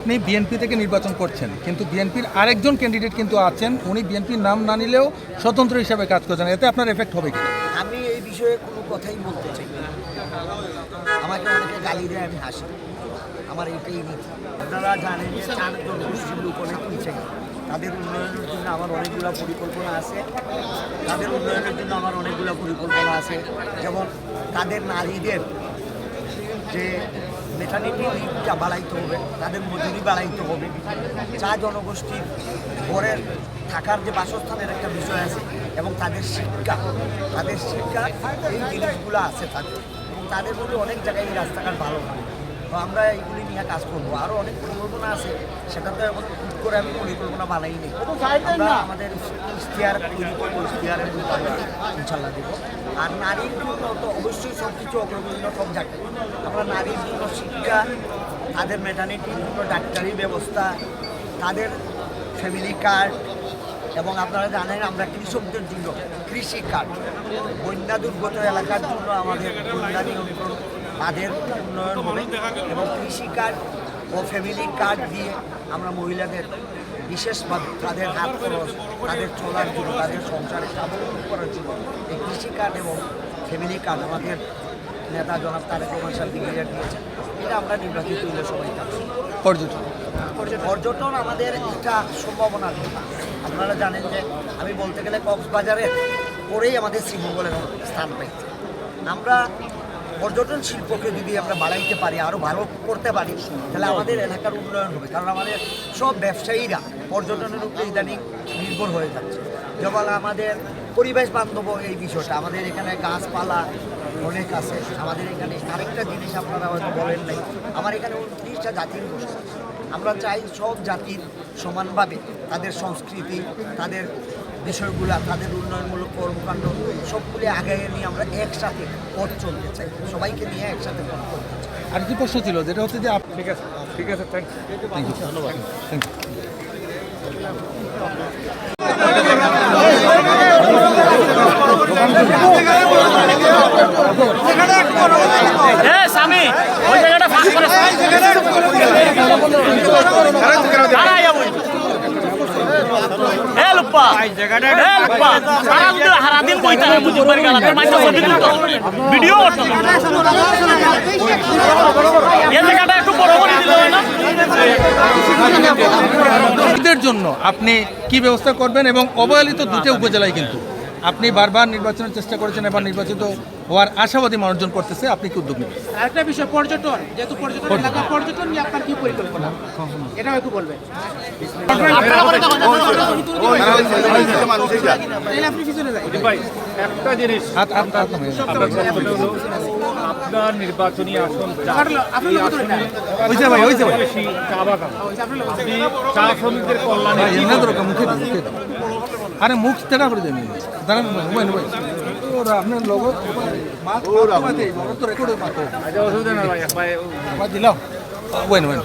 আপনি বিএনপি থেকে নির্বাচন করছেন, কিন্তু বিএনপির আরেকজন ক্যান্ডিডেট কিন্তু আছেন, উনি বিএনপির নাম না নিলেও স্বতন্ত্র হিসাবে কাজ করছেন, এতে আপনার এফেক্ট হবে কি আমি এই বিষয়ে কোনো কথাই বলতে চাই না। আমাকে অনেকে গালি দেয়, আমি হাসি আমার এইটাই নীতি আপনারা জানেন যে চারজন মুসলিম লোক অনেক তাদের উন্নয়নের জন্য আমার অনেকগুলো পরিকল্পনা আছে। তাদের উন্নয়নের জন্য আমার অনেকগুলো পরিকল্পনা আছে। যেমন তাদের নারীদের যে মেটার্নিটি লিভটা বাড়াইতে হবে, তাদের মজুরি বাড়াইতে হবে। চা জনগোষ্ঠীর ঘরের থাকার যে বাসস্থানের একটা বিষয় আছে এবং তাদের শিক্ষা তাদের শিক্ষা এই জিনিসগুলো আছে তাদের। এবং তাদের মধ্যে অনেক জায়গায় রাস্তাঘাট ভালো না। তো আমরা এইগুলি নিয়ে কাজ করব। আরও অনেক পরিকল্পনা আছে সেটা তো এখন হুট করে আমি পরিকল্পনা বানাই নি? আমরা আমাদের ইশতেহার তৈরি করব ইশতেহারের ইনশাল্লাহ দেবো। আর নারীর জন্য তো অবশ্যই সব কিছু অগ্রগণ্য সব জায়গায় আমরা নারীর জন্য শিক্ষা তাদের মেটার্নিটির জন্য ডাক্তারি ব্যবস্থা তাদের ফ্যামিলি কার্ড এবং আপনারা জানেন আমরা কৃষকদের জন্য কৃষি কার্ড। বন্যা দুর্গত এলাকার জন্য আমাদের বন্যা নিয়ন্ত্রণ তাদের উন্নয়ন হবে। এবং কৃষি কার্ড ও ফ্যামিলি কার্ড দিয়ে আমরা মহিলাদের বিশেষভাবে তাদের হাত খরচ তাদের চলার জন্য তাদের সংসারে স্বাবলম্বী করার জন্য এই কৃষি কার্ড এবং ফ্যামিলি কার্ড আমাদের নেতা জনাব তারেক রহমান সাহেব ডিগ্রিয়ার দিয়েছেন এটা আমরা নির্বাচিত হইলে সবাই পর্যটন। পর্যটন। আমাদের একটা সম্ভাবনার কথা আপনারা জানেন যে আমি বলতে গেলে কক্সবাজারের পরেই আমাদের শ্রীমঙ্গলের স্থান পাইছে। আমরা পর্যটন শিল্পকে যদি আমরা বাড়াইতে পারি আরও ভালো করতে পারি তাহলে আমাদের এলাকার উন্নয়ন হবে। কারণ আমাদের সব ব্যবসায়ীরা পর্যটনের উপরে ইদানিং নির্ভর হয়ে যাচ্ছে। যখন আমাদের পরিবেশ বান্ধব এই বিষয়টা আমাদের এখানে গাছপালা অনেক আছে। আমাদের এখানে আরেকটা জিনিস আপনারা হয়তো বলেন নাই আমার এখানে উনত্রিশটা জাতির গোষ্ঠী আমরা চাই সব জাতির সমানভাবে তাদের সংস্কৃতি তাদের বিষয়গুলো তাদের উন্নয়নমূলক কর্মকাণ্ড সবগুলি আগে নিয়ে আমরা একসাথে পথ চলতে চাই। সবাইকে নিয়ে একসাথে পথ চলতে চাই। আর কি প্রশ্ন ছিল? যেটা হচ্ছে যে ঠিক আছে ঠিক আছে থ্যাংক Thank you. ধন্যবাদ। থ্যাংক ইউ ভিডিও জায়গাটা একটু বড় করে দিলে না? জন্য আপনি কি ব্যবস্থা করবেন? এবং অবহেলিত দুটো উপজেলায় কিন্তু। আপনি বারবার নির্বাচনের চেষ্টা করেছেন এবার নির্বাচিত হওয়ার আশাবাদী মানুষজন করতেছে আপনি কি উদ্যোগ নেবেন? আরেকটা বিষয় পর্যটন যেহেতু পর্যটন এলাকা পর্যটন নিয়ে আপনার কি পরিকল্পনা? এটাও একটু বলবেন। একটা জিনিস। আপনার নির্বাচনী আসন চা শ্রমিকদের কল্যাণে আরে মুখ তেড়া করে দেবেন দাঁড়ান ওরা আপনার লোক মাত মাত তো রেকর্ড মাত আচ্ছা, অসুবিধা না ভাই ভাই দিলাম ওয়েন ওয়েন